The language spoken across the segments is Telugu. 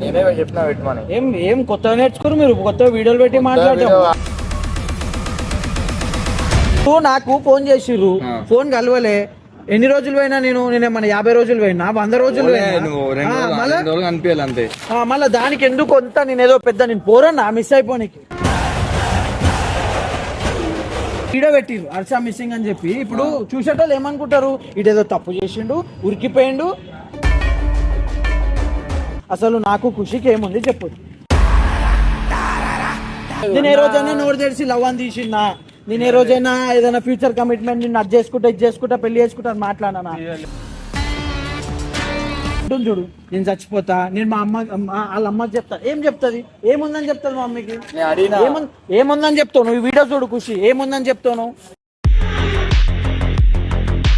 నేనే చెప్పిన పెట్టమని ఏం ఏం కొత్తగా నేర్చుకోరు మీరు కొత్త వీడియోలు పెట్టి నువ్వు నాకు ఫోన్ చేసిర్రు. ఫోన్ కలవలే. ఎన్ని రోజులు పోయినా నేను నేను మన యాభై రోజులు పోయినా? వంద రోజులు మళ్ళా దానికి ఎందుకు కొంత? నేను ఏదో పెద్ద నేను పోరన్నా మిస్ అయిపోనికి. వీడియో పెట్టిర్రు. హర్ష మిస్సింగ్ అని చెప్పి. ఇప్పుడు చూసేటోళ్ళు ఏమనుకుంటారు? ఇటేదో తప్పు చేసిండు ఉరికిపోయిండు. అసలు నాకు ఖుషికి ఏముంది చెప్పు. నేను ఏ రోజైనా నోరు తెరిచి లవ్ అని తీసిందా నేను ఏ రోజైనా ఏదైనా ఫ్యూచర్ కమిట్మెంట్ నిన్ను అది చేసుకుంటా ఇది చేసుకుంటా పెళ్ళి చేసుకుంటా అని మాట్లాడానా? ఉంటుంది చూడు. నేను చచ్చిపోతా నేను మా అమ్మ వాళ్ళ అమ్మకి చెప్తా. ఏం చెప్తుంది? ఏముందని చెప్తుంది మా ఏముంది? ఏముందని చెప్తావు? నువ్వు ఈ వీడియో చూడు ఖుషి. ఏముందని చెప్తావు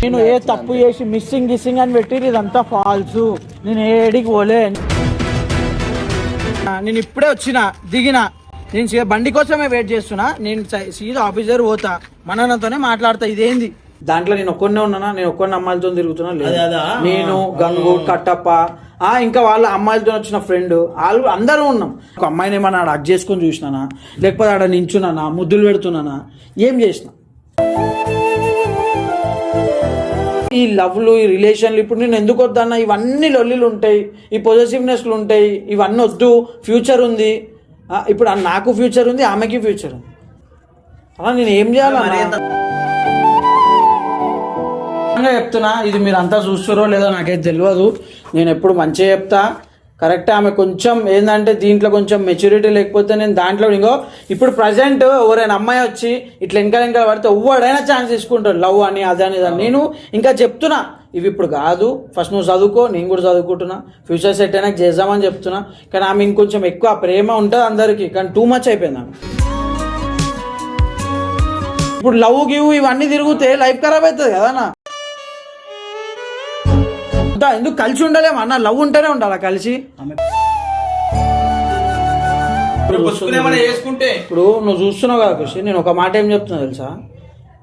నేను ఏ తప్పు చేసి మిస్సింగ్ గిస్సింగ్ అని పెట్టి ఇదంతా ఫాల్స్ నేను ఏడికి పోలే. నేను ఇప్పుడే వచ్చిన దిగిన. నేను బండి కోసమే వెయిట్ చేస్తున్నా. నేను సీదా ఆఫీసర్ పోతా. మనతోనే మాట్లాడతా. ఇదేంది? దాంట్లో నేను ఒక్కనే ఉన్నానా? నేను ఒక్కరిని అమ్మాయిలతో తిరుగుతున్నా? లేదు. నేను గంగు కట్టప్ప ఆ ఇంకా వాళ్ళ అమ్మాయిలతో వచ్చిన ఫ్రెండ్ వాళ్ళు అందరూ ఉన్నాం. ఒక అమ్మాయిని ఏమన్నా ఆడ అగ్ చేసుకొని చూసినానా? లేకపోతే ఆడ నించున్నానా? ముద్దులు పెడుతున్నానా? ఏం చేసిన? ఈ లవ్లు ఈ రిలేషన్లు ఇప్పుడు నేను ఎందుకు వద్దన్నా? ఇవన్నీ లొల్లిలు ఉంటాయి ఈ పొజిటివ్నెస్లు ఉంటాయి ఇవన్నీ వద్దు ఫ్యూచర్ ఉంది. ఇప్పుడు నాకు ఫ్యూచర్ ఉంది ఆమెకి ఫ్యూచర్ ఉంది. అలా నేను ఏం చేయాలన్నా? నిజంగా చెప్తున్నా ఇది మీరు అంతా చూస్తారో లేదో నాకైతే తెలియదు నేను ఎప్పుడు మంచిగా చెప్తా. కరెక్ట్ ఆమె కొంచెం ఏంటంటే దీంట్లో కొంచెం మెచ్యూరిటీ లేకపోతే నేను దాంట్లో ఇంకో ఇప్పుడు ప్రజెంట్ ఎవరైనా అమ్మాయి వచ్చి ఇట్లా వెనకాల వెనకాల పడితే ఎవడైనా ఛాన్స్ తీసుకుంటాడు. లవ్ అని అదని ఇదని నేను ఇంకా చెప్తున్నా ఇవి ఇప్పుడు కాదు. ఫస్ట్ నువ్వు చదువుకో నేను కూడా చదువుకుంటున్నా. ఫ్యూచర్ సెట్ అయినా చేద్దామని చెప్తున్నా. కానీ ఆమె ఇంకొంచెం ఎక్కువ ప్రేమ ఉంటుంది అందరికీ. కానీ టూ మచ్ అయిపోయింది ఆమె. ఇప్పుడు లవ్ గివ్ ఇవన్నీ తిరిగితే లైఫ్ ఖరాబ్ అవుతుంది కదా అంతా ఎందుకు కలిసి ఉండలేము? అన్న లవ్ ఉంటేనే ఉండాలా కలిసి? ఇప్పుడు నువ్వు చూస్తున్నావు కదా కృషి నేను ఒక మాట ఏం చెప్తున్నా తెలుసా?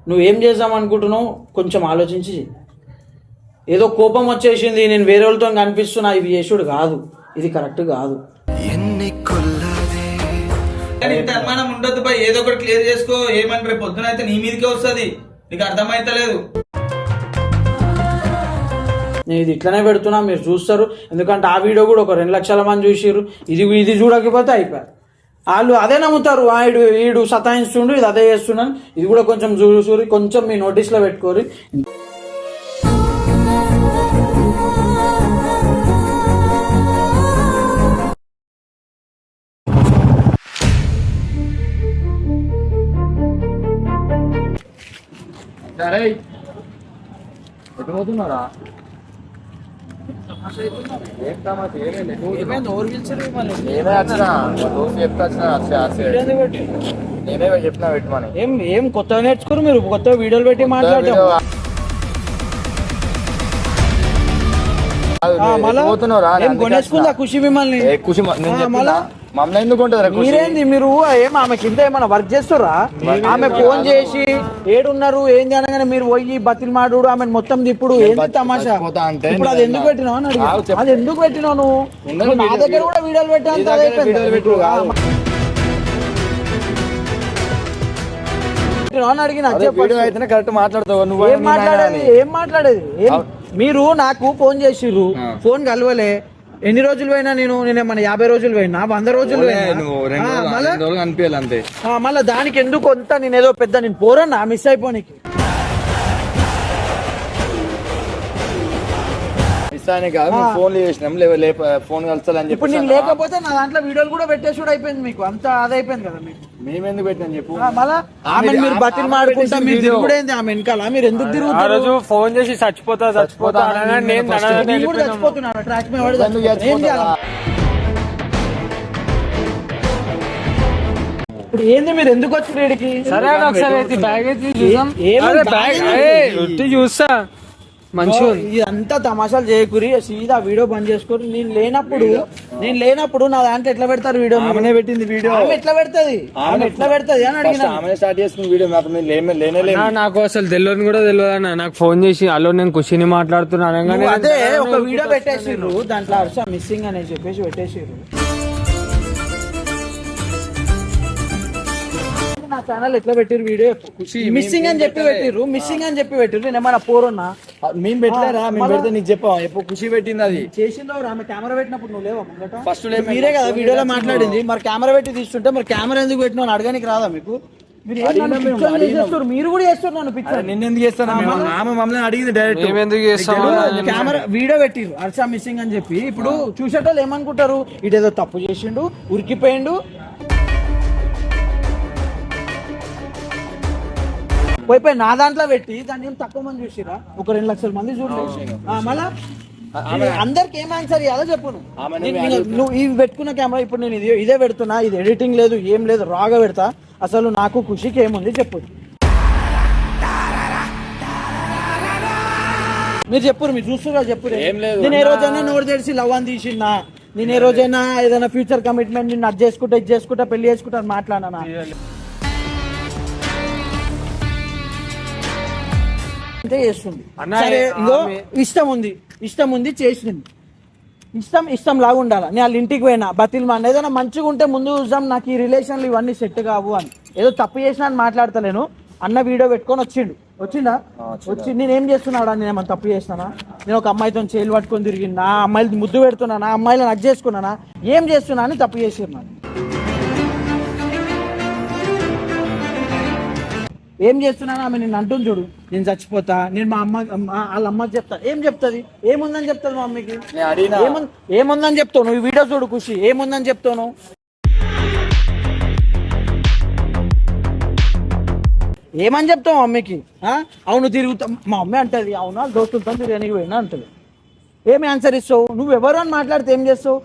నువ్వు ఏం చేద్దాం అనుకుంటున్నావు? కొంచెం ఆలోచించి. ఏదో కోపం వచ్చేసింది నేను వేరే వాళ్ళతో కనిపిస్తున్నా ఇవి చేసుడు కాదు. ఇది కరెక్ట్ కాదు. ఉండొద్దు బా ఏదో ఒకటి క్లియర్ చేసుకో ఏమని రేపు పొద్దున అయితే నీ మీదకే వస్తుంది. నీకు అర్థమైతలేదు. నేను ఇది ఇట్లనే పెడుతున్నా మీరు చూస్తారు. ఎందుకంటే ఆ వీడియో కూడా ఒక రెండు లక్షల మంది చూసిర్రు. ఇది ఇది చూడకపోతే అయిపోయారు. వాళ్ళు అదే నమ్ముతారు. ఆయుడు వీడు సతాయిస్తుండు ఇది అదే చేస్తున్నాను ఇది కూడా కొంచెం చూసి కొంచెం మీ నోటీస్లో పెట్టుకోరు సరే. ఎటు పోతున్నారా నేనే వచ్చిన దోశ చెప్తా వచ్చిన నేనే చెప్పిన పెట్టమని ఏం ఏం కొత్తగా నేర్చుకోరు మీరు? కొత్త వీడియోలు పెట్టి మాట్లాడతాం మళ్ళా? కొనేసుకుందా. ఖుషి మిమ్మల్ని? ఖుషి మమ్మల్ని ఎందుకు మీరేంది మీరు ఏం ఆమె కింద ఏమైనా వర్క్ చేస్తురా ఆమె ఫోన్ చేసి ఏడున్నారు ఏంది అనగానే మీరు పోయి బతిల్ మాడు ఆమె మొత్తం తిప్పుడు ఏంది తమాషా? ఇప్పుడు అది ఎందుకు పెట్టినావు అని. అది ఎందుకు పెట్టినావు నువ్వు? నా దగ్గర కూడా వీడియోలు పెట్టా నీ దగ్గర వీడియోలు పెట్టు, కాదు. అని అడిగిన అయితేనే కరెక్ట్ మాట్లాడతావు. నువ్వు ఏం మాట్లాడేది? ఏం మాట్లాడేది? ఏం? మీరు నాకు ఫోన్ చేసిర్రు. ఫోన్ కలవలే. ఎన్ని రోజులు పోయినా నేను నేను మన యాభై రోజులు పోయినా? వంద రోజులు పోయినా? మళ్ళా? అంతే. దానికి ఎందుకు కొంత? నేను ఏదో పెద్ద నేను పోరన్నా మిస్ అయిపోనికి. ఇస్తానే కాదు ఫోన్లు చేసినాం. ఫోన్ కలుస్తాలని ఇప్పుడు చెప్పి నేను లేకపోతే నా దాంట్లో వీడియోలు కూడా పెట్టేసుడు అయిపోయింది మీకు. అంత అదైపోయింది కదా మీకు. మేము ఎందుకు పెట్టినాం చెప్పు. ఆమె మీరు బతిని మాడుకుంటా మీరు తిరుగుడేంది ఆమె వెనకాల? మీరు ఎందుకు ఆ తిరుగుతారు రోజు ఫోన్ చేసి చచ్చిపోతా చచ్చిపోతా నేను కూడా చచ్చిపోతున్నాను. ట్రాక్ మీద ఇప్పుడు ఏంది మీరు ఎందుకు వచ్చి వీడికి? సరే ఒకసారి అయితే బ్యాగ్ అయితే చూసాం బ్యాగ్ చూస్తా. మంచిగా. ఇదంతా తమాషాలు చేయకూరి సీదా వీడియో బంద్ చేసుకోరు నేను లేనప్పుడు నేను లేనప్పుడు నా దాంట్లో ఎట్లా పెడతారు వీడియో ఆమెనే పెట్టింది వీడియో. ఆమె ఎట్లా పెడతది? ఆమె ఎట్లా పెడతది అని అడిగిన ఆమెనే స్టార్ట్ చేసుకున్న వీడియో మేము లేమే లేనే నాకు అసలు తెలియదు కూడా తెలియదు అన్న. నాకు ఫోన్ చేసి అలో నేను ఖుషిని మాట్లాడుతున్నా అనగానే నువ్వు అదే నేను ఒక వీడియో పెట్టేసిర్రు దాంట్లో హర్ష మిస్సింగ్ అని చెప్పేసి పెట్టేసిర్రు. ఛానల్ ఎట్లా పెట్టిరు వీడియో? మిస్సింగ్ అని చెప్పి పెట్టిర్రు మిస్సింగ్ అని చెప్పి పెట్టిర్రు. నేను ఏమన్నా పోరున్నా. మేము పెట్టలేరా? మేము పెడితే నీకు చెప్పాం ఎప్పుడు ఖుషి పెట్టింది అది. చేసిందో ఆమె కెమెరా పెట్టినప్పుడు నువ్వు లేవా ముంగట? ఫస్ట్. మీరే కదా వీడియోలో మాట్లాడింది. మరి కెమెరా పెట్టి తీస్తుంటే మరి కెమెరా ఎందుకు పెట్టినా అని అడగడానికి రాదా మీకు? మీరు నన్ను కూడా చేస్తారు నన్ను పిచ్చోని. నిన్నెందుకు చేస్తాను? ఆమె మమ్మల్ని అడిగింది డైరెక్ట్ ఇప్పుడు కెమెరా వీడియో పెట్టిరు హర్ష మిస్సింగ్ అని చెప్పి. ఇప్పుడు చూసేటోళ్ళు ఏమనుకుంటారు? ఇటేదో తప్పు చేసిండు ఉరికిపోయిండు. పోయి పోయి నా దాంట్లో పెట్టి దాన్ని ఏం తక్కువ మంది చూసిరా? ఒక రెండు లక్షల మంది చూడలేదు మళ్ళా? అందరికి ఏం ఆన్సర్ ఇవ్వాలో చెప్పు నువ్వు. నేను- నేను- ఇవి పెట్టుకున్న కెమెరా ఇప్పుడు నేను ఇది ఇదే పెడుతున్నా ఇది ఎడిటింగ్ లేదు ఏం లేదు రాగా పెడతా. అసలు నాకు ఖుషికి ఏముంది చెప్పు. మీరు చెప్పురు మీరు చూస్తున్నా చెప్పురు. నేను ఏ రోజైనా నోరు తెరిచి లవ్ అని తీసిందా నేను ఏ రోజైనా ఏదైనా ఫ్యూచర్ కమిట్మెంట్ నిన్ను అది చేసుకుంటా ఇది చేసుకుంటా పెళ్ళి చేసుకుంటా మాట్లాడినా. అంతే చేస్తుంది. సరే ఇంకో ఇష్టం ఉంది. ఇష్టం ఉంది చేసింది. ఇష్టం ఇష్టం లాగా ఉండాలి నేను వాళ్ళ ఇంటికి పోయినా. బతిల్ మా ఏదైనా మంచిగా ఉంటే ముందు చూద్దాం నాకు ఈ రిలేషన్లు ఇవన్నీ సెట్ కావు అని. ఏదో తప్పు చేసినా అని మాట్లాడతలేను. అన్న వీడియో పెట్టుకొని వచ్చిండు. వచ్చిందా వచ్చి నేను ఏం చేస్తున్నాడా? నేను ఏమైనా తప్పు చేసినానా నేను ఒక అమ్మాయితో చేలు పట్టుకొని తిరిగినా ఆ అమ్మాయిలు ముద్దు పెడుతున్నానా? అమ్మాయిలను అది చేసుకున్నానా? ఏం చేస్తున్నా అని తప్పు చేసినాను ఏం చేస్తున్నాను? ఆమె నేను అంటుంది చూడు. నేను చచ్చిపోతా. నేను మా అమ్మ వాళ్ళ అమ్మకి చెప్తా. ఏం చెప్తుంది? ఏముందని చెప్తుంది మా అడిగినా. ఏముంది ఏముందని చెప్తావు? నువ్వు ఈ వీడియో చూడు ఖుషి. ఏముందని చెప్తావు నువ్వు? ఏమని చెప్తావు మమ్మీకి? ఆ? అవును తిరుగుతా. మా మమ్మీ అంటది అవునా? దోస్తులతో తిరగనికి పోయినా అంటది. ఏమి ఆన్సర్ ఇస్తావు? నువ్వు ఎవరు అని మాట్లాడితే ఏం చేస్తావు?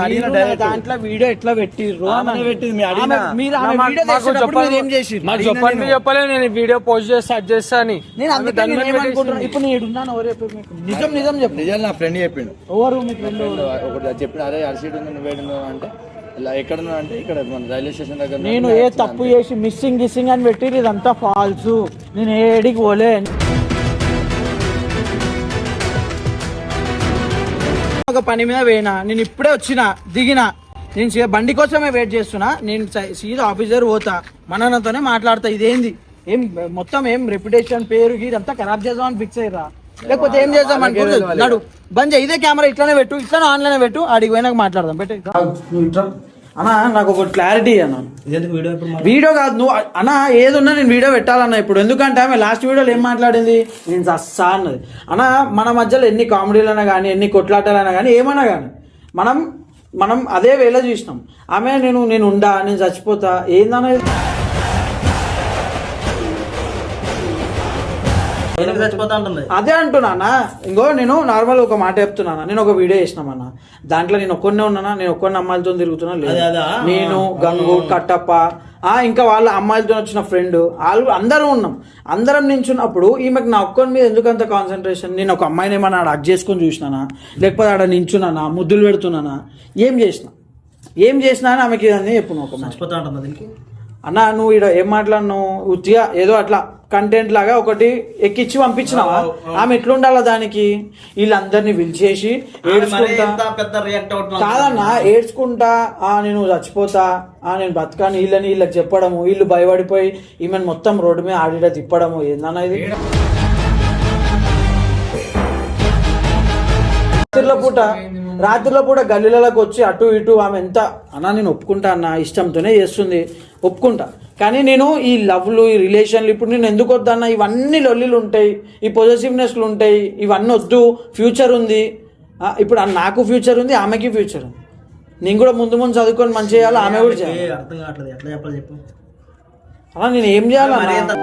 అడిగిన డైరెక్ట్ దాంట్లో వీడియో ఎట్లా పెట్టిర్రు ఆమెనే పెట్టింది, మీ అడిగిన. ఆమె- మీరు ఆమె మాకు- వీడియో మాకు చేసేటప్పుడు చెప్పండి. మీరు ఏం చేసిర్రు? మాకు చెప్పండి చెప్పలేదు నేను వీడియో పోస్ట్ అది చేస్తా అని. నేను అందుకే దాని నేను మీద ఏమనుకుంటున్నా? పెట్టేసింది. ఇప్పుడు నేను ఉన్నాను ఎవరు చెప్పారు మీకు నిజం నిజం చెప్పు. నిజాలు నా ఫ్రెండ్ చెప్పిండు. ఎవరు మీ ఫ్రెండ్ ఒకటి చెప్పిన అరే అరిసీట్ ఉంది నువ్వు వేడు అంటే ఇలా ఎక్కడ ఉన్నావు అంటే ఇక్కడ మన రైల్వే స్టేషన్ దగ్గర. నేను ఏ తప్పు చేసి మిస్సింగ్ గిస్సింగ్ అని పెట్టి ఇదంతా ఫాల్స్ నేను ఏడికి పోలే. ఒక పని మీద పోయినా నేను ఇప్పుడే వచ్చిన దిగిన నేను సీ- బండి కోసమే వెయిట్ చేస్తున్నా నేను సీదా ఆఫీసర్ పోతా మనతోనే మాట్లాడతా ఇదేంది? ఏం మొత్తం ఏం రెప్యుటేషన్ పేరు ఇదంతా ఖరాబ్ చేద్దామని ఫిక్స్ అయ్యరా లేకపోతే ఏం చేద్దాం అనుకుంటుంది? నడు బంద్. ఇదే కెమెరా ఇట్లానే పెట్టు ఇట్లానే ఆన్లైన్ పెట్టు ఆడికి పోయినాక మాట్లాడదాం. పెట్టే. అన్నా నాకు ఒక క్లారిటీ అన్నా. వీడియో కాదు నువ్వు అన్న ఏదున్నా నేను వీడియో పెట్టాలన్న ఇప్పుడు. ఎందుకంటే ఆమె లాస్ట్ వీడియోలో ఏం మాట్లాడింది? నేను చస్తా అన్నది. అన్న మన మధ్యలో ఎన్ని కామెడీలైనా కానీ ఎన్ని కొట్లాటలైనా కానీ ఏమన్నా కానీ మనం మనం అదే వేళ చూసినాం. ఆమె నేను నేను ఉండా నేను చచ్చిపోతా ఏందన్నది అదే అంటున్నానా ఇంకో నేను నార్మల్ ఒక మాట చెప్తున్నానా నేను ఒక వీడియో చేసినామన్నా దాంట్లో నేను ఒక్కనే ఉన్నానా? నేను ఒక్కరిని అమ్మాయిలతో తిరుగుతున్నా? లేదు. నేను గంగు కట్టప్ప ఆ ఇంకా వాళ్ళ అమ్మాయిలతో వచ్చిన ఫ్రెండ్ వాళ్ళు అందరం ఉన్నాం. అందరం నించున్నప్పుడు ఈమెకు నా ఒక్కరి మీద ఎందుకు అంత కాన్సన్ట్రేషన్ నేను ఒక అమ్మాయిని ఏమన్నా ఆడ అడ్ చేసుకొని చూసినానా? లేకపోతే ఆడ నించున్నానా? ముద్దులు పెడుతున్నానా? ఏం చేసిన? ఏం చేసినా అని ఆమెకి ఇదన్నీ చెప్పు ఒక. అన్న నువ్వు ఇక్కడ ఏం మాట్లాడినావు? ఉత్తిగా ఏదో అట్లా. కంటెంట్ లాగా ఒకటి ఎక్కిచ్చి పంపించినావా? ఆమె ఎట్లుండాలా దానికి? వీళ్ళందరినీ పిలిచేసి ఏడ్చుకుంటా. కాదన్నా ఏడ్చుకుంటా ఆ నేను చచ్చిపోతా ఆ నేను బతకాను వీళ్ళని వీళ్ళకి చెప్పడము వీళ్ళు భయపడిపోయి ఈమెను మొత్తం రోడ్డు మీద ఆడిట తిప్పడము ఏందన్నా ఇది? రాత్రిలో పూట రాత్రిలో పూట గల్లీలలోకి వచ్చి అటు ఇటు ఆమె ఎంత అన్నా నేను ఒప్పుకుంటా అన్న ఇష్టంతోనే చేస్తుంది ఒప్పుకుంటా కానీ నేను ఈ లవ్లు ఈ రిలేషన్లు ఇప్పుడు నేను ఎందుకు వద్దన్న ఇవన్నీ లొల్లిలు ఉంటాయి ఈ పొజిటివ్నెస్లు ఉంటాయి ఇవన్నీ వద్దు ఫ్యూచర్ ఉంది. ఇప్పుడు నాకు ఫ్యూచర్ ఉంది ఆమెకి ఫ్యూచర్ ఉంది. నేను కూడా ముందు ముందు చదువుకొని మంచి చేయాలి ఆమె కూడా చేయాలి. అర్థం కావట్లేదు. ఎట్లా చెప్పాలి చెప్పు. అలా నేను ఏం చేయాలన్నా?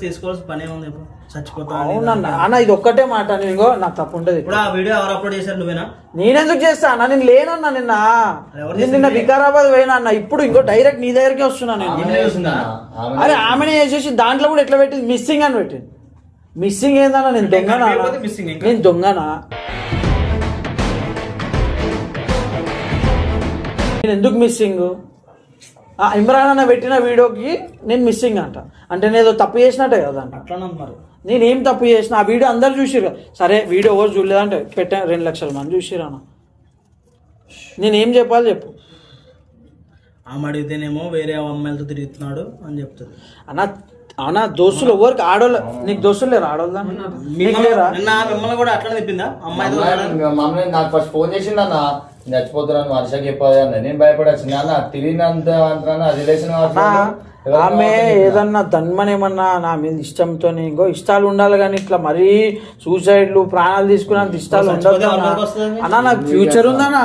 సీరియస్ తీసుకోవాల్సిన పని ఏముంది ఇప్పుడు. చచ్చిపోతా. అవునన్న. అన్న ఇది ఒక్కటే మాట నేను ఇంగో నా తప్పు ఉంటది ఇప్పుడు ఆ వీడియో ఎవరు అప్లోడ్ చేశారు నువ్వేనా? నేనెందుకు చేస్తా అన్న? నేను లేనన్నా నిన్న. ఎవరు నేను నిన్న వికారాబాద్ పోయినా అన్న. ఇప్పుడు ఇంకో డైరెక్ట్ నీ దగ్గరికి వస్తున్నా నేను. ఈమెనే చూసిందా? అరే ఆమెనే చేసేసి దాంట్లో కూడా ఎట్లా పెట్టింది? మిస్సింగ్ అని పెట్టింది. మిస్సింగ్ ఏందన్నా? నేను దొంగనా? missing ఇంకా. నేను దొంగనా? నేను ఎందుకు మిస్సింగ్ ఇమ్రాన్ అన్న పెట్టిన వీడియోకి నేను మిస్సింగ్ అంట. అంటే నేను తప్పు చేసినట్టే కదా అంట. మరి నేనేం తప్పు చేసిన ఆ వీడియో అందరు చూసిరు సరే వీడియో ఎవరు చూడలేదంటే పెట్టా రెండు లక్షల మంది చూసిరు అన్న. నేనేం చెప్పాలి చెప్పు. ఆమె అడిగితేనేమో వేరే అమ్మాయిలతో తిరుగుతున్నాడు అని చెప్తుంది. అన్న అన్న దోస్తులు ఎవరికి ఆడోళ్ళ నీకు దోస్తులు లేరు? ఆడోళ్ళ నీకు లేరా? నిన్న మిమ్మల్ని కూడా అమ్మాయి- మమ్మల్ని నాకు ఫస్ట్ ఫోన్ చేసిండు అన్న. చచ్చిపోతున్నాను వర్షకి చెప్పదు అన్న. నేను భయపడొచ్చింది అన్న. తిరిగినంత అంటున్నాను అది రిలేషన్ ఆమె ఏదన్నా ధన్మనేమన్నా నా మీద ఇష్టంతో ఇంకో ఇష్టాలు ఉండాలి కానీ ఇట్లా మరీ సూసైడ్లు ప్రాణాలు తీసుకున్నంత ఇష్టాలు ఉండదు? అన్న. నాకు ఫ్యూచర్ ఉందన్నా.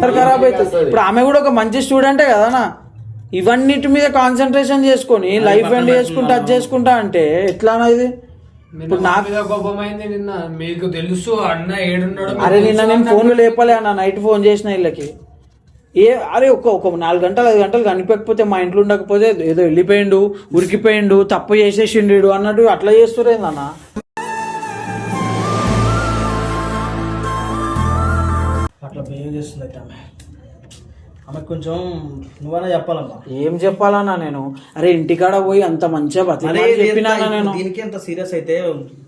ఖరాబ్ అవుతుంది ఇప్పుడు ఆమె కూడా ఒక మంచి స్టూడెంటే కదనా ఇవన్నిటి మీద కాన్సన్ట్రేషన్ చేసుకొని లైఫ్ ఎండ్ చేసుకుంటా అది చేసుకుంటా అంటే ఎట్లానా ఇది? ఇప్పుడు నా మీద కోపమైంది నిన్న. మీకు తెలుసు అన్న ఏడున్నాడు అరే నిన్న నేను ఫోన్లు లేపలే అన్న నైట్ ఫోన్ చేసిన వీళ్ళకి ఏ అరే ఒక ఒక నాలుగు గంటలు ఐదు గంటలు కనిపించకపోతే మా ఇంట్లో ఉండకపోతే ఏదో వెళ్ళిపోయిండు ఉరికిపోయిండు తప్పు చేసేసిండు అన్నట్టు అట్లా చేస్తురేందన్న బిహేవ్ చేస్తుంది ఆమె? ఆమెకు కొంచెం నువ్వైనా చెప్పాలమ్మా. ఏం చెప్పాలన్నా నేను? అరే ఇంటికాడ పోయి అంత మంచిగా బతికి చెప్పినా నేను. దీనికి ఎంత సీరియస్ అయితే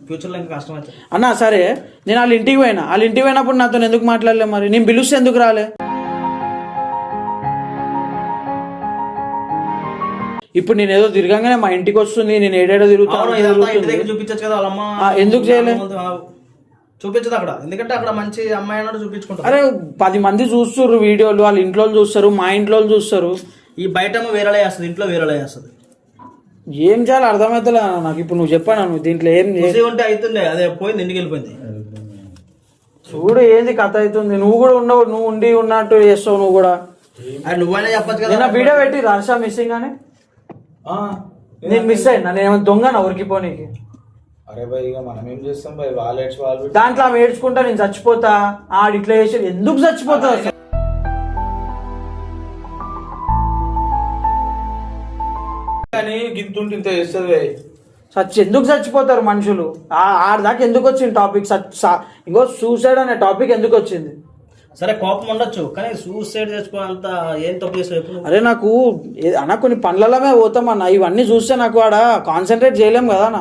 ఫ్యూచర్లో ఇంకా కష్టం అవుతుంది. అన్నా సరే. నేను వాళ్ళ ఇంటికి పోయినా. వాళ్ళ ఇంటికి పోయినప్పుడు నాతో ఎందుకు మాట్లాడలే మరి? నేను పిలుస్తే ఎందుకు రాలే? ఇప్పుడు నేను ఏదో తిరగంగానే మా ఇంటికి వస్తుంది నేను ఏడేడో తిరుగుతాను చూపించచ్చు కదా ఎందుకు చేయలే? చూపించదు అక్కడ. ఎందుకంటే అక్కడ మంచి అమ్మాయి అన్నాడు చూపించుకుంటారు. అరే పది మంది చూస్తుర్రు వీడియోలు వాళ్ళ ఇంట్లో చూస్తారు మా ఇంట్లో చూస్తారు ఈ బయట వేరేలా చేస్తుంది ఇంట్లో వేరేలా చేస్తుంది. ఏం చేయాలి అర్థమవుతలే నాకు ఇప్పుడు నువ్వు చెప్పాను నువ్వు దీంట్లో ఏం ఉంటే అవుతుండే అదే పోయింది ఇంటికి వెళ్ళిపోయింది. చూడు ఏంది కథ అవుతుంది. నువ్వు కూడా ఉండవు నువ్వు ఉండి ఉన్నట్టు చేస్తావు నువ్వు కూడా. నువ్వైనా చెప్పచ్చు కదా. వీడియో పెట్టి హర్ష మిస్సింగ్ అని? నేను మిస్ అయినా నేను ఏమైనా దొంగన ఉరికిపోనీకి అరే భయ్ ఇక మనం ఏం చేస్తాం భయ్? వాళ్ళు ఏడ్చి వాళ్ళు దాంట్లో ఆమె ఏడ్చుకుంటా నేను చచ్చిపోతా. ఆడు ఇట్లా చేసి ఎందుకు చచ్చిపోతా? కానీ గింతుంటే ఇంత చేస్తుంది భయ్. చచ్చి ఎందుకు చచ్చిపోతారు మనుషులు? ఆ- ఆడదాకా ఎందుకు వచ్చింది టాపిక్ ఇంకో సూసైడ్ అనే టాపిక్ ఎందుకు వచ్చింది? సరే కోపం ఉండొచ్చు కానీ సూసైడ్ చేసుకోవాలంత ఏం తప్పు చేసావు అరే నాకు ఏ- అన్న కొన్ని పనులమే పోతామన్న ఇవన్నీ చూస్తే నాకు ఆడ కాన్సన్ట్రేట్ చేయలేం కదా అన్న.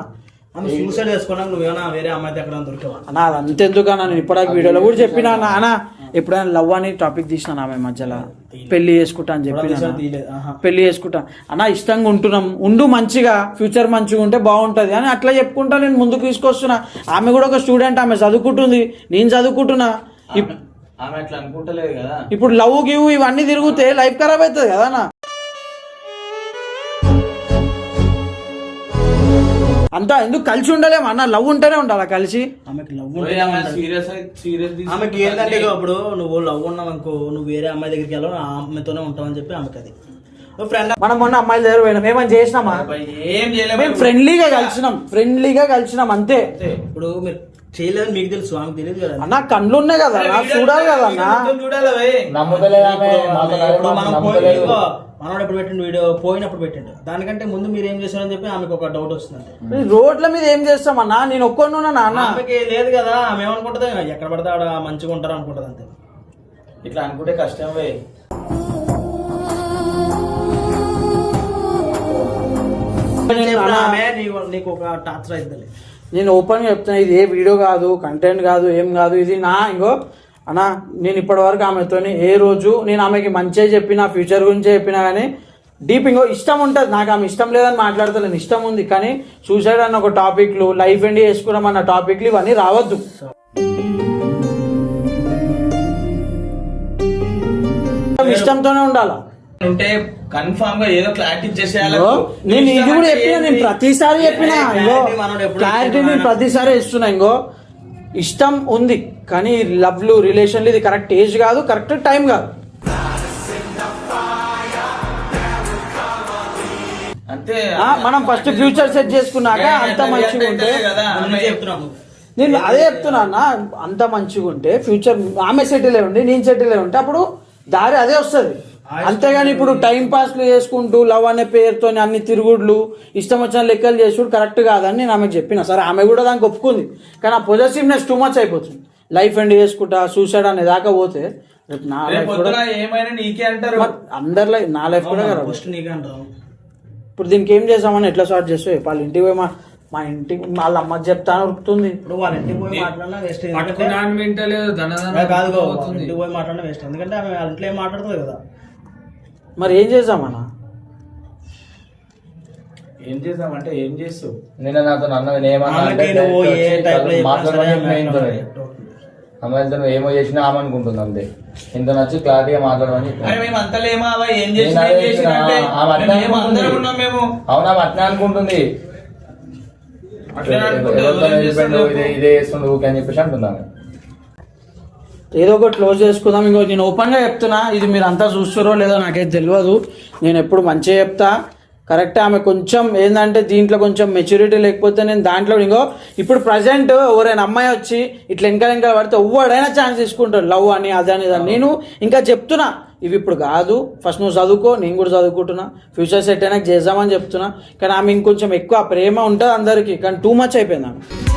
ఆమె సూసైడ్ చేసుకోవడానికి నువ్వేమైనా వేరే అమ్మాయి ఎక్కడ దొరికేవా? అన్న అది అంతెందుకన్నా నేను వీడియోలో కూడా చెప్పినా అన్న అన్న ఎప్పుడైనా లవ్ అని టాపిక్ తీసినా ఆమె మధ్యలో. పెళ్ళి చేసుకుంటా అని. ఆహా. పెళ్ళి చేసుకుంటా. అన్న ఇష్టంగా ఉంటున్నాం. ఉండు మంచిగా ఫ్యూచర్ మంచిగా ఉంటే బాగుంటది. అని అట్లా చెప్పుకుంటా నేను ముందుకు తీసుకొస్తున్నా. ఆమె కూడా ఒక స్టూడెంట్ ఆమె చదువుకుంటుంది. నేను చదువుకుంటున్నా. ఇప్- ఆమె అట్లా అనుకుంటలేదు కదా. ఇప్పుడు లవ్ గివ్ ఇవన్నీ తిరిగితే లైఫ్ ఖరాబ్ అవుతుంది కదా అంతా ఎందుకు కలిసి ఉండలేము? అన్న లవ్ ఉంటేనే ఉండాలా కలిసి? ఆమెకి లవ్ సీరియస్ సీరియస్ ఆమెకి ఏంటంటే ఇగో ఇప్పుడు నువ్వు లవ్ ఉన్నావు అనుకో నువ్వు వేరే అమ్మాయి దగ్గరికి వెళ్ళవు ఆ అమ్మాయితోనే ఉంటావని చెప్పి ఆమెకి అది. ఫ్రెండ్ మనం మొన్న అమ్మాయిల దగ్గర పోయినాం. ఏమని చేసినామా? ఏం చేయలేదు. మేము ఫ్రెండ్లీగా కలిసినాం. ఫ్రెండ్లీగా కలిసినాం అంతే. ఇప్పుడు మీరు చేయలేదని మీకు తెలుసు ఆమెకు తెలియదు కదా. అన్న కళ్ళు ఉన్నాయి కదా అన్న, చూడాలి కదా అన్న చూడాలి మనోడు ఎప్పుడు పెట్టిండు వీడియో? పోయినప్పుడు పెట్టిండు. దానికంటే ముందు మీరు ఏం చేశారని చెప్పి ఆమెకు ఒక డౌట్ వస్తుందంటే ఈ రోడ్ల మీద ఏం చేస్తామన్నా నేను ఒక్కడున్నా నాన్న. ఆమెకి లేదు కదా ఆమె ఏమనుకుంటుంది? ఎక్కడ పడితే ఆడ మంచిగా ఉంటారు అనుకుంటది అంతే. ఇట్లా అనుకుంటే కష్టం నీకు- నీకు ఒక టార్చర్ అవుతుంది నేను ఓపెన్ చెప్తున్నా ఇది ఏ వీడియో కాదు కంటెంట్ కాదు ఏం కాదు ఇది నా ఇంకో అన్నా నేను ఇప్పటి వరకు ఆమెతోని ఏ రోజు నేను ఆమెకి మంచిగా చెప్పిన ఫ్యూచర్ గురించే చెప్పినా కానీ డీప్ ఇంకో ఇష్టం ఉంటుంది. నాకు ఆమె ఇష్టం లేదని మాట్లాడతలేను ఇష్టం ఉంది. కానీ సూసైడ్ అన్న ఒక టాపిక్లు లైఫ్ ఎండ్ చేసుకున్నాం అన్న టాపిక్లు ఇవన్నీ రావద్దు. ఇష్టంతోనే ఉండాలా? ఉంటే కన్ఫామ్గా ఏదో క్లారిటీ చేసేయాలి నేను ఇది కూడా చెప్పిన నేను ప్రతిసారి చెప్పిన ఇంకో క్లారిటీ నేను ప్రతిసారి ఇస్తున్నా ఇంకో ఇష్టం ఉంది కానీ లవ్లు రిలేషన్లు ఇది కరెక్ట్ ఏజ్ కాదు కరెక్ట్ టైం కాదు. అంతే మనం ఫస్ట్ ఫ్యూచర్ సెట్ చేసుకున్నాక అంత మంచిగా ఉంటే నేను అదే చెప్తున్నా అన్న అంత మంచిగా ఉంటే ఫ్యూచర్ ఆమె సెటిల్ ఉండి నేను సెటిల్ ఉంటే అప్పుడు దారి అదే వస్తుంది. అంతేగాని ఇప్పుడు టైం పాస్లు చేసుకుంటూ లవ్ అనే పేరుతో అన్ని తిరుగుడులు ఇష్టం వచ్చిన లెక్కలు చేసుడు కరెక్ట్ కాదని నేను ఆమెకు చెప్పిన. సరే ఆమె కూడా దానికి ఒప్పుకుంది. కానీ ఆ పొజెసివ్నెస్ టూ మచ్ అయిపోతుంది. లైఫ్ ఎండ్ చేసుకుంటా సూసైడ్ అనే దాకా పోతే రేపు నా లైఫ్ కూడా ఏమైనా నీకే అంటారు. అందరి లైఫ్ నా లైఫ్ కూడా ఖరాబ్ ఫస్ట్ నీకే అంటారు ఇప్పుడు దీనికి ఏం చేసామని ఎట్లా సార్ట్ చేస్తే వాళ్ళ ఇంటికి పోయి మా మా ఇంటికి వాళ్ళ అమ్మ చెప్తాను ఉరుకుతుంది. ఇప్పుడు వాళ్ళ ఇంటికి పోయి మాట్లాడినా వేస్ట్ కాదు పోయి మాట్లాడినా వేస్ట్ ఎందుకంటే ఆమె వాళ్ళ ఇంట్లో ఏం మాట్లాడుతుంది కదా? మరి ఏం చేద్దామన్నా ఏం చేసామంటే ఏం చేస్తావు? నిన్న నాతో అన్న నువ్వు ఏమో చేసినా ఆమె అనుకుంటుంది అంతే. ఇంత నచ్చి క్లారిటీగా మాట్లాడమని అవునా అట్నే అనుకుంటుంది. ఇదే చేస్తుండు ఊకే అని చెప్పేసి అంటున్నాను ఏదో ఒకటి క్లోజ్ చేసుకుందాం. ఇంకో నేను ఓపెన్గా చెప్తున్నా. ఇది మీరు అంతా చూస్తారో లేదో నాకైతే తెలియదు. నేను ఎప్పుడు మంచిగా చెప్తా. కరెక్ట్ ఆమె కొంచెం ఏంటంటే దీంట్లో కొంచెం మెచ్యూరిటీ లేకపోతే నేను దాంట్లో ఇంకో ఇప్పుడు ప్రజెంట్ ఎవరైనా అమ్మాయి వచ్చి ఇట్లా వెనకాల వెనకాల పడితే ఎవడైనా ఛాన్స్ తీసుకుంటాడు. లవ్ అని అదని ఇదని నేను ఇంకా చెప్తున్నా. ఇవి ఇప్పుడు కాదు. ఫస్ట్ నువ్వు చదువుకో నేను కూడా చదువుకుంటున్నా. ఫ్యూచర్ సెట్ అయినా చేద్దామని చెప్తున్నా. కానీ ఆమె ఇంకొంచెం ఎక్కువ ప్రేమ ఉంటుంది అందరికీ. కానీ టూ మచ్ అయిపోయింది ఆమె.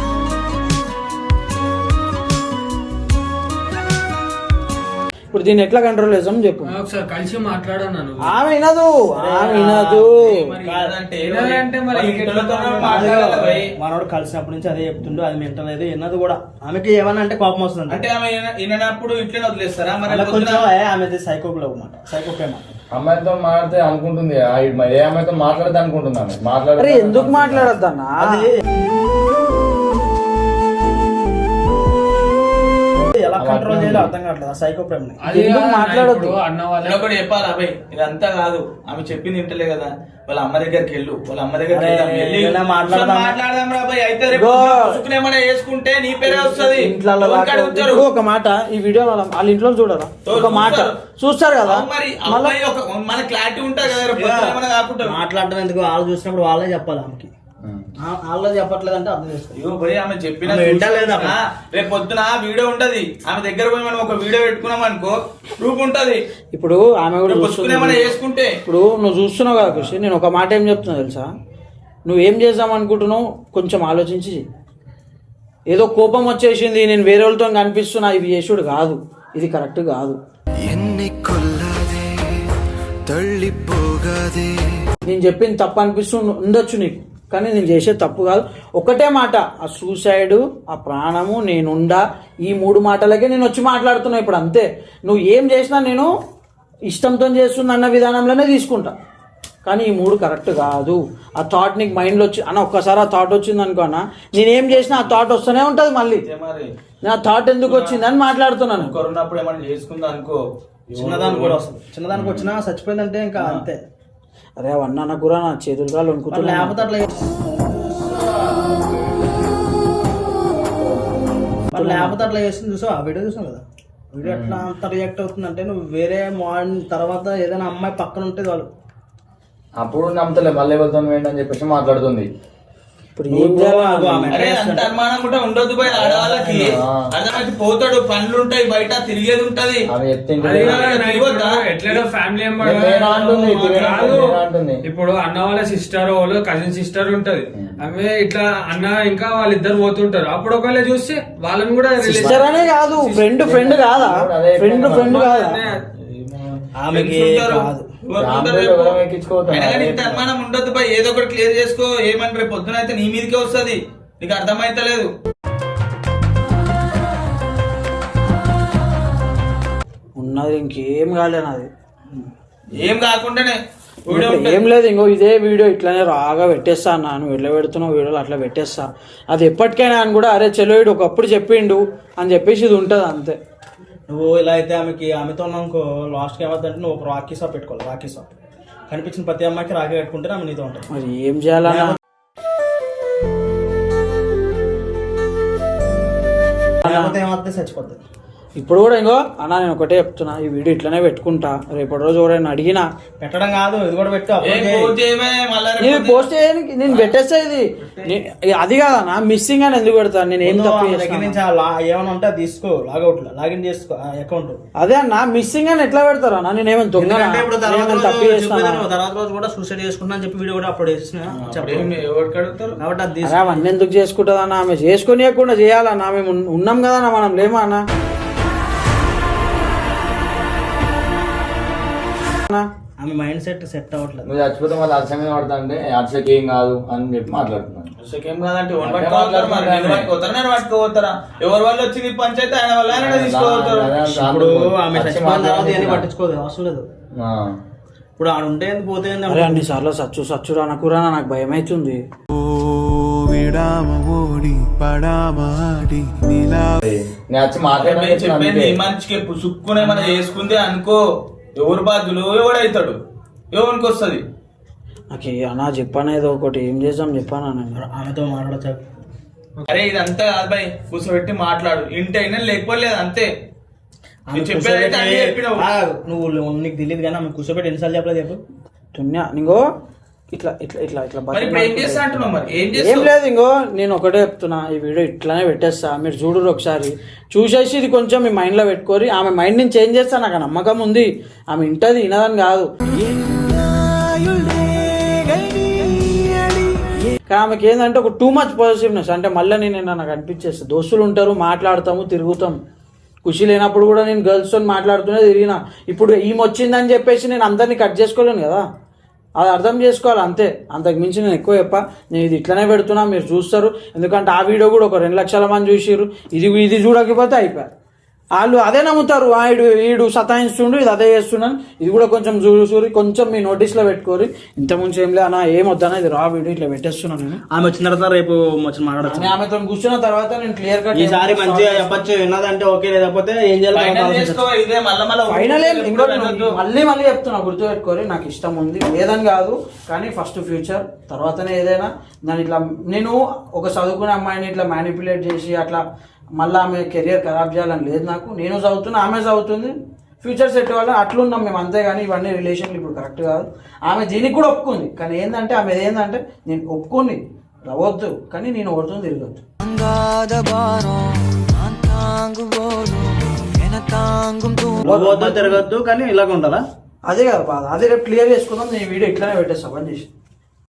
ఇప్పుడు దీన్ని ఎట్లా కంట్రోల్ చేద్దాం చెప్పు. ఒకసారి కలిసి మాట్లాడాను ఆమె వినదు ఆమె వినదు. మనోడు కలిసినప్పటి నుంచి అదే చెప్తుండు అది వింటలేదు విన్నది కూడా. ఆమెకి ఏమన్నా అంటే కోపం వస్తుంది అంటే ఆమె విన- విననప్పుడు ఇట్లనే వదిలేస్తారా? మరి కొంచెం ఏ, ఆమెది సైకో అనమాట సైకో ప్రేమ. అమ్మాయితో మాట్లాడితే అనుకుంటుంది ఏ అమ్మాయితో మాట్లాడితే అనుకుంటున్నాను మాట్లాడితే అరే ఎందుకు మాట్లాడద్దన్నా? అది కంట్రోల్ చేయాలో అర్థం కావట్లేదు సైకో మాట్లాడొద్దు? ఇప్పుడు అన్న వాళ్ళ ఒకటి చెప్పాలా? అబ్బాయి ఇదంతా కాదు. ఆమె చెప్పింది వింటలే కదా. వాళ్ళ అమ్మ దగ్గరికి వెళ్ళు. వాళ్ళ అమ్మ దగ్గరికి. వెళ్ళి ఏదైనా మాట్లాడదాం. కూర్చొని మాట్లాడదాం రా అబ్బాయి. అయితే రేపు ఏమైనా వేసుకుంటే నీ పేరే వస్తుంది. ఇంట్లో ఒక మాట ఈ వీడియో వాళ్ళ వాళ్ళ ఇంట్లో చూడరా? ఒక మాట. చూస్తారు. కదా? మరి మన క్లారిటీ ఉంటుంది కదా మాట్లాడడం ఎందుకు? వాళ్ళు చూసినప్పుడు వాళ్ళే చెప్పాలి ఆమెకి. వాళ్ళు చెప్పట్లేదు అంటే అర్థం ఆమె చెప్పిన రేపు పొద్దున వీడియో ఉంటది. ఆమె దగ్గర పోయి మనం ఒక వీడియో పెట్టుకున్నాం అనుకో ప్రూఫ్ ఉంటది. ఇప్పుడు ఆమె కూడా చేసుకుంటే. ఇప్పుడు నువ్వు చూస్తున్నావు కదా కృషి నేను ఒక మాట ఏం చెప్తున్నా తెలుసా? నువ్వేం చేద్దాం అనుకుంటున్నావు? కొంచెం ఆలోచించి ఏదో కోపం వచ్చేసింది నేను వేరే వాళ్ళతో కనిపిస్తున్నా ఇవి చేసుడు కాదు. ఇది కరెక్ట్ కాదు. ఎన్ని నేను చెప్పింది తప్ప అనిపిస్తూ ఉండొచ్చు నీకు. కానీ నేను చేసే తప్పు కాదు. ఒకటే మాట ఆ సూసైడ్ ఆ ప్రాణము నేనుండా ఈ మూడు మాటలకే నేను వచ్చి మాట్లాడుతున్నా ఇప్పుడు అంతే. నువ్వు ఏం చేసినా నేను ఇష్టంతో చేస్తున్నా అన్న విధానంలోనే తీసుకుంటా. కానీ ఈ మూడు కరెక్ట్ కాదు. ఆ థాట్ నీకు మైండ్లో వచ్చి అన్న ఒక్కసారి ఆ థాట్ వచ్చింది అనుకో అన్న. నేనేం చేసినా ఆ థాట్ వస్తూనే ఉంటుంది మళ్ళీ. నేను ఆ థాట్ ఎందుకు మాట్లాడుతున్నాను ఒకరున్నప్పుడు ఏమైనా చేసుకుందా అనుకో చిన్నదానికి కూడా వస్తుంది. చిన్నదానికి వచ్చినా చచ్చిపోయిందంటే ఇంకా అంతే. అరే అవన్నీ నాకు కూడా నా చేతులు కాళ్ళు వణుకుతున్నాయి. లేకపోతే అట్లా చేస్తుంది. చూసావు? వీడియో చూసావు కదా? వీడియో ఎట్లా అంత రియాక్ట్ అవుతుందంటే నువ్వు వేరే మార్నింగ్ తర్వాత ఏదైనా అమ్మాయి పక్కన ఉంటే వాళ్ళు అప్పుడు నమ్మతలే మళ్ళీ వెళ్తాను వేయండి అని చెప్పేసి మాట్లాడుతుంది. ఇప్పుడు ఏం చేయాలి? ఆమె. అరే అంత అనుమానం కూడా ఉండొద్దు పోయి ఆడవాళ్ళకి. అర్థమైతే పోతాడు పనులు ఉంటాయి బయట తిరిగేది ఉంటది ఎట్లనో ఫ్యామిలీ. ఇప్పుడు అన్న వాళ్ళ సిస్టర్ వాళ్ళు కజిన్ సిస్టర్ ఉంటది. ఆమె ఇట్లా అన్న ఇంకా వాళ్ళిద్దరు పోతుంటారు. అప్పుడు ఒకవేళ చూస్తే వాళ్ళని కూడా సిస్టర్ అనే కాదు ఫ్రెండ్ ఫ్రెండ్ కాదా? ఫ్రెండ్ ఫ్రెండ్ కాదా? ఆమెకి. కాదు. అనుమానం ఉండొద్దు పోయి ఏదో ఒకటి క్లియర్ చేసుకో ఏమని రేపు పొద్దున అయితే నీ మీదకే వస్తది. నీకు అర్థమైతలేదు ఉన్నది ఇంకేం కాలే నాది. ఏం కాకుండానే. ఏం లేదు ఇంకో ఇదే వీడియో ఇట్లానే రాగా పెట్టేస్తా అన్నా. నువ్వు ఎట్లా పెడుతున్నావు వీడియోలు అట్లా పెట్టేస్తా. అది ఎప్పటికైనా అని కూడా అరే చెలోయిడు ఒకప్పుడు చెప్పిండు అని చెప్పేసి ఇది ఉంటుంది అంతే. నువ్వు ఇలా అయితే ఆమెకి ఆమెతో ఉన్నానుకో లాస్ట్కి ఏమవుతుందంటే నువ్వు ఒక రాఖీ షాప్ పెట్టుకోవాలి రాఖీ షాప్ కనిపించిన ప్రతి అమ్మాయికి రాఖీ కట్టుకుంటే ఆమె నీతో ఉంటుంది. మరి ఏం చేయాలన్నా లేకపోతే ఏమవుతుంది? చచ్చిపోతుంది. ఇప్పుడు కూడా ఇంకో అన్న నేను ఒకటే చెప్తున్నా ఈ వీడియో ఇట్లనే పెట్టుకుంటా. రేపటి రోజు ఎవరైనా అడిగినా పెట్టడం కాదు ఇది కూడా పెట్టు ఏం upload చేయి. పోస్ట్ నేను చేయడానికి నేను పెట్టేస్తా ఇది. అది కాదన్నా మిస్సింగ్ అని ఎందుకు పెడతాను? నేను ఏం తప్పు ఏమైనా ఉంటే అది తీసుకో లాగౌట్ లాగిన్ చేసుకో అకౌంట్ అదే అన్న మిస్సింగ్ అని ఎట్లా పెడతారు అన్న? నేను ఏమైనా దొంగ తప్పు రోజు చేస్తాను? తర్వాత రోజు కూడా సూసైడ్ చేసుకుంటున్నా అని చెప్పి వీడియో కూడా అప్లోడ్ చేసిన కాబట్టి అవన్నీ ఎందుకు చేసుకుంటుందన్న? ఆమె చేసుకునియకుండా చేయాలన్నా మేము ఉన్- ఉన్నాం కదా అన్న మనం లేమా అన్న? అన్న? ఆమె మైండ్ సెట్ సెట్ అవ్వట్లేదు. నువ్వు చచ్చిపోతే మళ్ళీ అర్చన మీద పడతా అంటే అర్చకి ఏం కాదు అని చెప్పి మాట్లాడుతున్నాను. ఏం కాదంటే ఎవరు పట్టుకోపోతారు మరి? నేను పట్టుకోతారా నేను పట్టుకోపోతారా? ఎవరి వల్ల వచ్చింది ఈ పంచాయతీ? ఆయన వల్ల ఆయన ఇప్పుడు ఆమె చచ్చిపోయిన తర్వాత ఇవన్నీ పట్టించుకోదు అవసరం లేదు. ఆ. ఇప్పుడు ఆడ ఉంటే ఏంది, పోతే ఏంది అరే అనుకో. అన్ని సార్లు సచ్చు సచ్చుడు అనకురా నాకు భయం అవుతుంది ఓ విడామ ఓడి పడామాడి నిలా నేను వచ్చి మాట్లాడడానికి చెప్పేది. ఈ మనిషికి పుసుక్కునే మనం చేసుకుంది అనుకో. ఎవరు బాధ్యులు? ఎవడైతాడు ఎవరికి వస్తుంది? నాకు అన్నా చెప్పాను ఏదో ఒకటి. ఏం చేద్దాం చెప్పానా నేను ఆమెతో మాట్లాడచ్చు? అరే ఇదంతా కాదు భయ్ కూర్చోబెట్టి మాట్లాడు. ఇంటి అయినా లేకపోతే లేదు అంతే చెప్పేదైతే అన్నీ చెప్పినావు. నువ్వు నీకు తెలియదు కానీ ఆమె కూర్చోబెట్టి ఎన్నిసార్లు చెప్పలేదు చెప్పు. తున్యా నీగో. ఇట్లా ఇట్లా ఇట్లా ఇట్లా ఏం లేదు ఇంకో నేను ఒకటే చెప్తున్నా ఈ వీడియో ఇట్లానే పెట్టేస్తా మీరు చూడరు ఒకసారి. చూసేసి ఇది కొంచెం మీ మైండ్లో పెట్టుకోరి ఆమె మైండ్ని చేంజ్ చేస్తా నాకు నమ్మకం ఉంది. ఆమె ఇంటది వినదని కాదు. కానీ ఆమెకి ఏంటంటే ఒక టూ మచ్ పాజిటివ్నెస్ అంటే మళ్ళీ నేను నాకు అనిపించేస్తా. దోస్తులు ఉంటారు మాట్లాడతాము తిరుగుతాం. ఖుషి లేనప్పుడు కూడా నేను గర్ల్స్తో మాట్లాడుతూనే తిరిగిన. ఇప్పుడు ఈమె వచ్చిందని చెప్పేసి నేను అందరినీ కట్ చేసుకోలేను కదా. అది అర్థం చేసుకోవాలి అంతే. అంతకు మించి నేను ఎక్కువ చెప్ప. నేను ఇది ఇట్లనే పెడుతున్నా మీరు చూస్తారు. ఎందుకంటే ఆ వీడియో కూడా ఒక రెండు లక్షల మంది చూసిర్రు. ఇది ఇది చూడకపోతే అయిపోయారు వాళ్ళు అదే నమ్ముతారు. ఈడు వీడు సతాయిస్తుండు ఇది అదే చేస్తున్నాను. ఇది కూడా కొంచెం చూసి కొంచెం మీ నోటీస్లో పెట్టుకోరి. ఇంత ముందు ఏం లేదు అన్న ఏం వద్దన్నా ఇది రా వీడియో ఇట్లా పెట్టేస్తున్నాను నేను. ఆమె వచ్చిన తర్వాత రేపు వచ్చి మాట్లాడచ్చు. ఆమెతో కూర్చున్న తర్వాత నేను క్లియర్ కట్ ఈసారి మంచిగా చెప్పచ్చు విన్నదంటే ఓకే లేకపోతే ఏం చేయాలి ఇదే మళ్ళా మళ్ళా ఫైనల్. మళ్ళీ మళ్ళీ చెప్తున్నా గుర్తుపెట్టుకోరి. నాకు ఇష్టం ఉంది. లేదని కాదు కానీ ఫస్ట్ ఫ్యూచర్ తర్వాతనే ఏదైనా దాని ఇట్లా నేను ఒక చదువుకునే అమ్మాయిని ఇట్లా మ్యానిపులేట్ చేసి అట్లా మళ్ళీ ఆమె కెరియర్ ఖరాబ్ చేయాలని లేదు నాకు. నేను చదువుతున్నా ఆమె చదువుతుంది. ఫ్యూచర్ సెట్ వల్ల అట్లున్నాం మేము అంతే కానీ ఇవన్నీ రిలేషన్లు ఇప్పుడు కరెక్ట్ కాదు. ఆమె దీనికి కూడా ఒప్పుకుంది. కానీ ఏంటంటే ఆమె ఏంటంటే నేను ఒప్పుకుని రావద్దు. కానీ నేను ఓడుతుంది తిరగద్దు. తిరగద్దు కానీ ఇలాగ ఉండాలా? అదే కదా బాధ. అదే రేపు క్లియర్ చేసుకుందాం. నేను వీడియో ఇట్లానే పెట్టేస్తాం. పని చేసి.